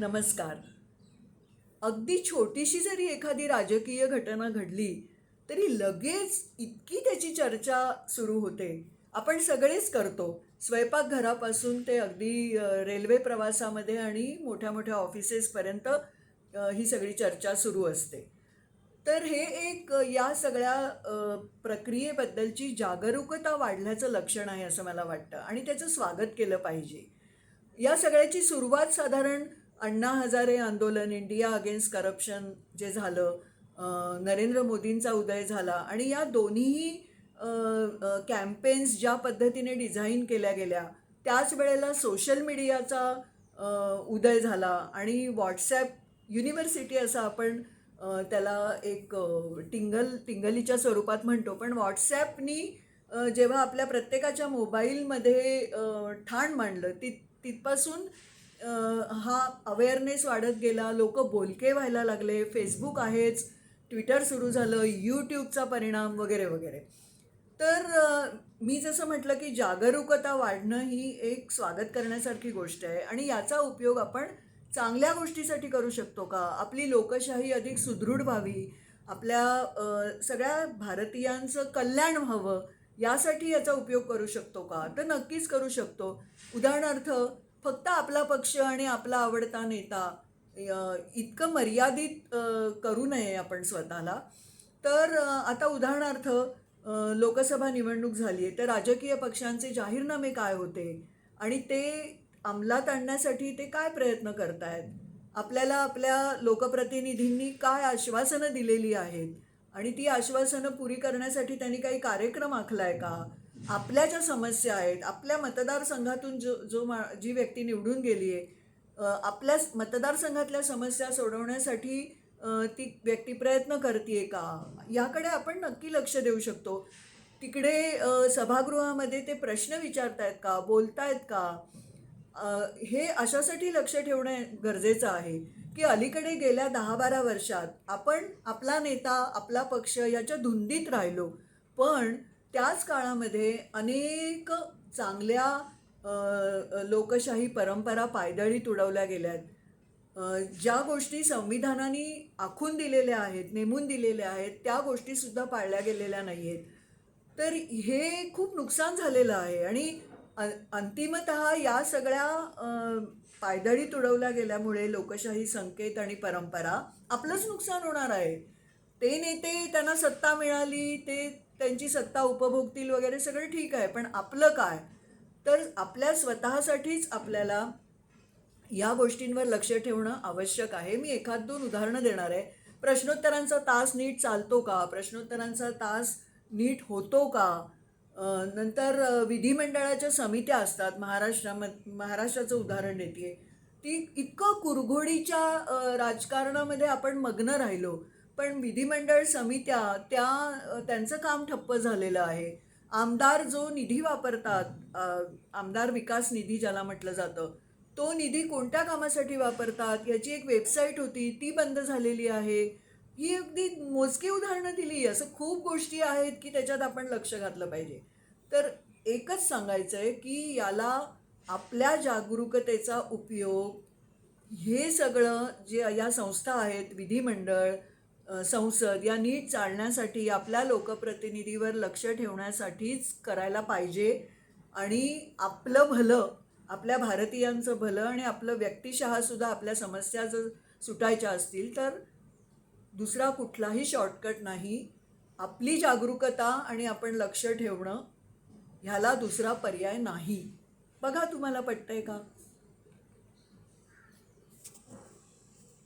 नमस्कार. अगदी छोटीशी जरी एखादी राजकीय घटना घडली तरी लगेच इतकी त्याची चर्चा सुरू होते. आपण सगळेच करतो. स्वयंपाकघरापासून ते अगदी रेल्वे प्रवासामध्ये आणि मोठ्या मोठ्या ऑफिसेसपर्यंत ही सगळी चर्चा सुरू असते. तर हे एक या सगळ्या प्रक्रियेबद्दलची जागरूकता वाढल्याचं लक्षण आहे असं मला वाटतं. आणि त्याचं स्वागत केलं पाहिजे. या सगळ्याची सुरुवात साधारण अण्णा हजारे आंदोलन इंडिया अगेन्स्ट करप्शन जे झालं नरेंद्र मोदींचा उदय झाला आणि या दोन्हीही कॅम्पेन्स ज्या पद्धतीने डिझाईन केल्या गेल्या त्याच वेळेला सोशल मीडियाचा उदय झाला आणि व्हॉट्सॲप युनिव्हर्सिटी असं आपण त्याला एक टिंगल टिंगलीच्या स्वरूपात म्हणतो. पण व्हॉट्सॲपनी जेव्हा आपल्या प्रत्येकाच्या मोबाईलमध्ये ठाण मांडलं ति तिथपासून हा अवेअरनेस वाढत गेला. लोक बोलके व्हायला लागले. फेसबुक आहेच. ट्विटर सुरू झालं. यूट्यूबचा परिणाम वगैरे वगैरे. तर मी जसं म्हटलं की जागरूकता वाढणं ही एक स्वागत करण्यासारखी गोष्ट आहे. आणि याचा उपयोग आपण चांगल्या गोष्टीसाठी करू शकतो का? आपली लोकशाही अधिक सुदृढ व्हावी. आपल्या सगळ्या भारतीयांचं कल्याण व्हावं. यासाठी याचा उपयोग करू शकतो का? तर नक्कीच करू शकतो. उदाहरणार्थ फक्त आपला पक्ष आणि आपला आवडता नेता इतकं मर्यादित करू नये आपण स्वतःला. तर आता उदाहरणार्थ लोकसभा निवडणूक झाली आहे तर राजकीय पक्षांचे जाहीरनामे काय होते? आणि ते अंमलात आणण्यासाठी ते काय प्रयत्न करतायत? आपल्याला आपल्या लोकप्रतिनिधींनी काय आश्वासनं दिलेली आहेत? आणि ती आश्वासनं पुरी करण्यासाठी त्यांनी काही कार्यक्रम आखलाय का? आपल्या ज्या समस्या आहेत आपल्या मतदारसंघातून जो जो मा जी व्यक्ती निवडून गेली आहे आपल्या मतदारसंघातल्या समस्या सोडवण्यासाठी ती व्यक्ती प्रयत्न करते का? याकडे आपण नक्की लक्ष देऊ शकतो. तिकडे सभागृहामध्ये ते प्रश्न विचारतायत का? बोलतायत का? हे अशासाठी लक्ष ठेवणं गरजेचं आहे की अलीकडे गेल्या दहा बारा वर्षात आपण आपला नेता आपला पक्ष याच्या धुंदीत राहिलो. पण त्याच काळामध्ये अनेक चांगल्या लोकशाही परंपरा पायदळीत उडवल्या गेल्यात आहेत. ज्या गोष्टी संविधानाने आखून दिलेल्या आहेत नेमून दिलेल्या आहेत त्या गोष्टीसुद्धा पाळल्या गेलेल्या नाही आहेत. तर हे खूप नुकसान झालेलं आहे आणि अंतिमत या सगळ्या पायदळी तुडवल्या गेल्यामुळे लोकशाही संकेत आणि परंपरा आपलंच नुकसान होणार आहे. ते नेते त्यांना सत्ता मिळाली ते त्यांची सत्ता उपभोगतील वगैरे सगळं ठीक आहे पण आपलं काय? तर आपल्या स्वतःसाठीच आपल्याला या गोष्टींवर लक्ष ठेवणं आवश्यक आहे. मी एखाद दोन उदाहरणं देणार आहे. प्रश्नोत्तरांचा तास नीट चालतो का? प्रश्नोत्तरांचा तास नीट होतो का? नंतर विधिमंडळाच्या समित्या असतात. महाराष्ट्रामध्ये महाराष्ट्राचं उदाहरण देते ती इतकं कुरघोडीच्या राजकारणामध्ये आपण मग्न राहिलो. पण विधिमंडळ समित्या त्या त्यांचं काम ठप्प झालेलं आहे. आमदार जो निधी वापरतात आमदार विकास निधी ज्याला म्हटलं जातं तो निधी कोणत्या कामासाठी वापरतात? याची एक वेबसाईट होती ती बंद झालेली आहे. ही अगदी मोजकी उदाहरणं दिली असं खूप गोष्टी आहेत की त्याच्यात आपण लक्ष घातलं पाहिजे. तर एकच सांगायचं आहे की याला आपल्या जागरूकतेचा उपयोग हे सगळं जे या संस्था आहेत विधिमंडळ संसद या नीट चालण्यासाठी आपल्या लोकप्रतिनिधीवर लक्ष ठेवण्यासाठीच करायला पाहिजे. आणि आपलं भलं आपल्या भारतीयांचं भलं आणि आपलं व्यक्तिशहासुद्धा आपल्या समस्या जर सुटायच्या असतील तर दुसरा कुठलाही शॉर्टकट नाही. आपली जागरूकता आणि आपण लक्ष ठेवणं ह्याला दुसरा पर्याय नाही. बघा तुम्हाला पटतंय का?